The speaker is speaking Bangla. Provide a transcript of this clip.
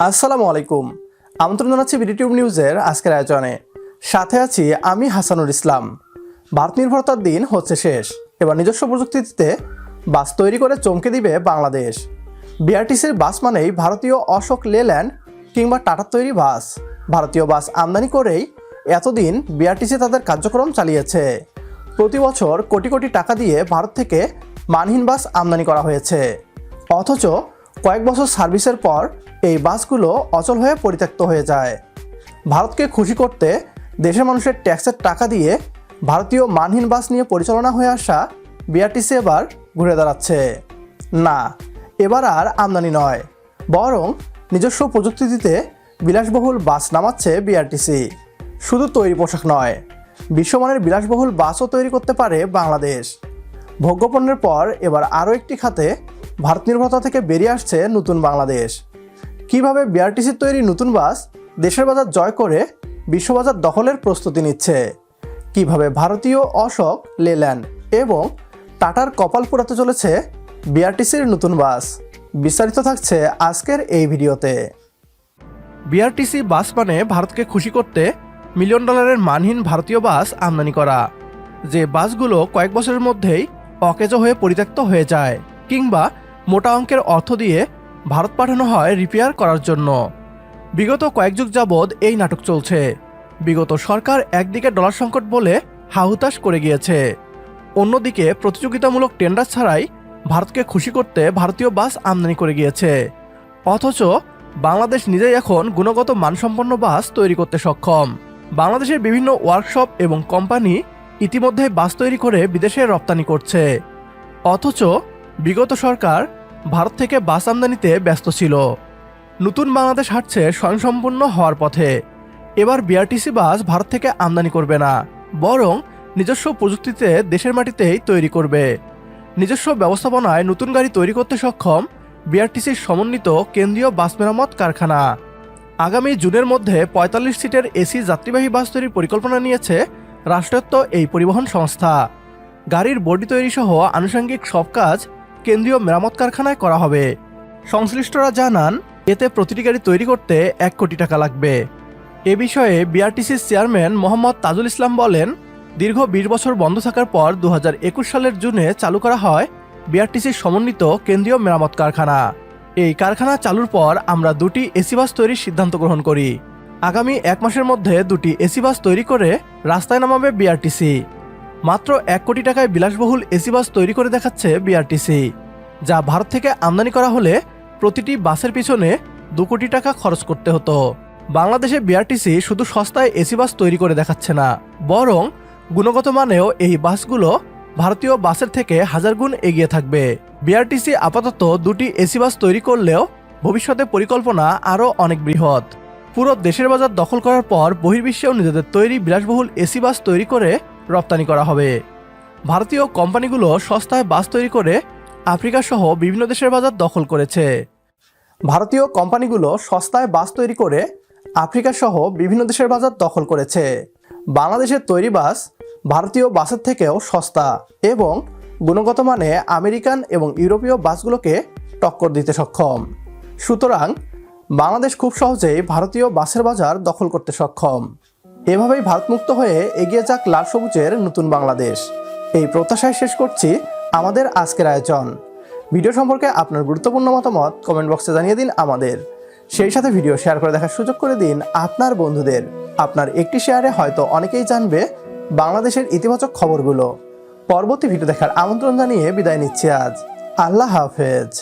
আসসালামু আলাইকুম। আমন্ত্রণ জানাচ্ছি বিডিটিউব নিউজের আজকের আয়োজনে। সাথে আছি আমি হাসানুর ইসলাম। ভারত নির্ভরতার দিন হচ্ছে শেষ। এবার নিজস্ব প্রযুক্তিতে বাস তৈরি করে চমকে দিবে বাংলাদেশ। বিআরটিসির বাস মানেই ভারতীয় অশোক লেল্যান্ড কিংবা টাটার তৈরি বাস। ভারতীয় বাস আমদানি করেই এতদিন বিআরটিসি তাদের কার্যক্রম চালিয়েছে। প্রতি বছর কোটি কোটি টাকা দিয়ে ভারত থেকে মানহীন বাস আমদানি করা হয়েছে। অথচ কয়েক বছর সার্ভিসের পর এই বাসগুলো অচল হয়ে পরিত্যক্ত হয়ে যায়। ভারতকে খুশি করতে দেশের মানুষের ট্যাক্সের টাকা দিয়ে ভারতীয় মানহীন বাস নিয়ে পরিচালনা হয়ে আসা বিআরটিসি এবার ঘুরে দাঁড়াচ্ছে। না, এবার আর আমদানি নয়, বরং নিজস্ব প্রযুক্তি দিতে বিলাসবহুল বাস নামাচ্ছে বিআরটিসি শুধু তৈরি পোশাক নয়, বিশ্বমানের বিলাসবহুল বাসও তৈরি করতে পারে বাংলাদেশ। ভোগ্যপণ্যের পর এবার আরও একটি খাতে ভারত নির্ভরতা থেকে বেরিয়ে আসছে নতুন বাংলাদেশ। কীভাবে বিআরটিসির তৈরি নতুন বাস দেশের বাজার জয় করে বিশ্ববাজার দখলের প্রস্তুতি নিচ্ছে? কীভাবে ভারতীয় অশোক লেল্যান্ড এবং টাটার কপাল পোড়াতে চলেছে বিআরটিসির নতুন বাস? বিস্তারিত থাকছে আজকের এই ভিডিওতে। বিআরটিসি বাস মানে ভারতকে খুশি করতে মিলিয়ন ডলারের মানহীন ভারতীয় বাস আমদানি করা। যে বাসগুলো কয়েক বছরের মধ্যেই অকেজ হয়ে পরিত্যক্ত হয়ে যায় কিংবা মোটা অঙ্কের অর্থ দিয়ে ভারত পাঠানো হয় রিপেয়ার করার জন্য। বিগত কয়েক যুগ যাবৎ এই নাটক চলছে। বিগত সরকার একদিকে ডলার সংকট বলে হাহুতাশ করে গিয়েছে। অন্যদিকে প্রতিযোগিতামূলক টেন্ডার ছাড়াই ভারতকে খুশি করতে ভারতীয় বাস আমদানি করে গিয়েছে। অথচ বাংলাদেশ নিজেই এখন গুণগত মানসম্পন্ন বাস তৈরি করতে সক্ষম। বাংলাদেশের বিভিন্ন ওয়ার্কশপ এবং কোম্পানি ইতিমধ্যে বাস তৈরি করে বিদেশে রপ্তানি করছে। অথচ বিগত সরকার ভারত থেকে বাস আমদানিতে ব্যস্ত ছিল। নতুন বাংলাদেশ হাঁটছে স্বয়ংসম্পূর্ণ হওয়ার পথে। এবার বিআরটিসি বাস ভারত থেকে আমদানি করবে না, বরং নিজস্ব প্রযুক্তিতে দেশের মাটিতেই তৈরি করবে। নিজস্ব ব্যবস্থাপনায় নতুন গাড়ি তৈরি করতে সক্ষম বিআরটিসির সমন্বিত কেন্দ্রীয় বাস মেরামত কারখানা। আগামী জুনের মধ্যে পঁয়তাল্লিশ সিটের এসি যাত্রীবাহী বাস তৈরির পরিকল্পনা নিয়েছে রাষ্ট্রায়ত্ত এই পরিবহন সংস্থা। গাড়ির বডি তৈরি সহ আনুষঙ্গিক সব কাজ কেন্দ্রীয় মেরামত কারখানায় করা হবে। সংশ্লিষ্টরা জানান, এতে প্রতিটি গাড়ি তৈরি করতে এক কোটি টাকা লাগবে। এ বিষয়ে বিআরটিসির চেয়ারম্যান মোহাম্মদ তাজুল ইসলাম বলেন, দীর্ঘ বিশ বছর বন্ধ থাকার পর দু হাজার একুশ সালের জুনে চালু করা হয় বিআরটিসির সমন্বিত কেন্দ্রীয় মেরামত কারখানা। এই কারখানা চালুর পর আমরা দুটি এসি বাস তৈরির সিদ্ধান্ত গ্রহণ করি। আগামী এক মাসের মধ্যে দুটি এসি বাস তৈরি করে রাস্তায় নামাবে বিআরটিসি। মাত্র এক কোটি টাকায় বিলাসবহুল এসি বাস তৈরি করে দেখাচ্ছে বিআরটিসি, যা ভারত থেকে আমদানি করা হলে প্রতিটি বাসের পিছনে দু কোটি টাকা খরচ করতে হতো। বাংলাদেশে বিআরটিসি শুধু সস্তায় এসি বাস তৈরি করে দেখাচ্ছে না, বরং গুণগত মানেও এই বাসগুলো ভারতীয় বাসের থেকে হাজার গুণ এগিয়ে থাকবে। বিআরটিসি আপাতত দুটি এসি বাস তৈরি করলেও ভবিষ্যতে পরিকল্পনা আরও অনেক বৃহৎ। পুরো দেশের বাজার দখল করার পর বহির্বিশ্বেও নিজেদের তৈরি বিলাসবহুল এসি বাস তৈরি করে রপ্তানি করা হবে। ভারতীয় কোম্পানিগুলো সস্তায় বাস তৈরি করে আফ্রিকা সহ বিভিন্ন দেশের বাজার দখল করেছে। ভারতীয় কোম্পানিগুলো সস্তায় বাস তৈরি করে আফ্রিকা সহ বিভিন্ন দেশের বাজার দখল করেছে। বাংলাদেশের তৈরি বাস ভারতীয় বাসের থেকেও সস্তা এবং গুণগত মানে আমেরিকান এবং ইউরোপীয় বাসগুলোকে টক্কর দিতে সক্ষম। সুতরাং বাংলাদেশ খুব সহজেই ভারতীয় বাসের বাজার দখল করতে সক্ষম। এভাবেই ভারতমুক্ত হয়ে এগিয়ে যাক লাল সবুজের নতুন বাংলাদেশ। এই প্রত্যাশায় শেষ করছি আমাদের আজকের আয়োজন। ভিডিও সম্পর্কে আপনার গুরুত্বপূর্ণ মতামত কমেন্ট বক্সে জানিয়ে দিন আমাদের। সেই সাথে ভিডিও শেয়ার করে দেখার সুযোগ করে দিন আপনার বন্ধুদের। আপনার একটি শেয়ারে হয়তো অনেকেই জানবে বাংলাদেশের ইতিবাচক খবরগুলো। পরবর্তী ভিডিও দেখার আমন্ত্রণ জানিয়ে বিদায় নিচ্ছি আজ। আল্লাহ হাফেজ।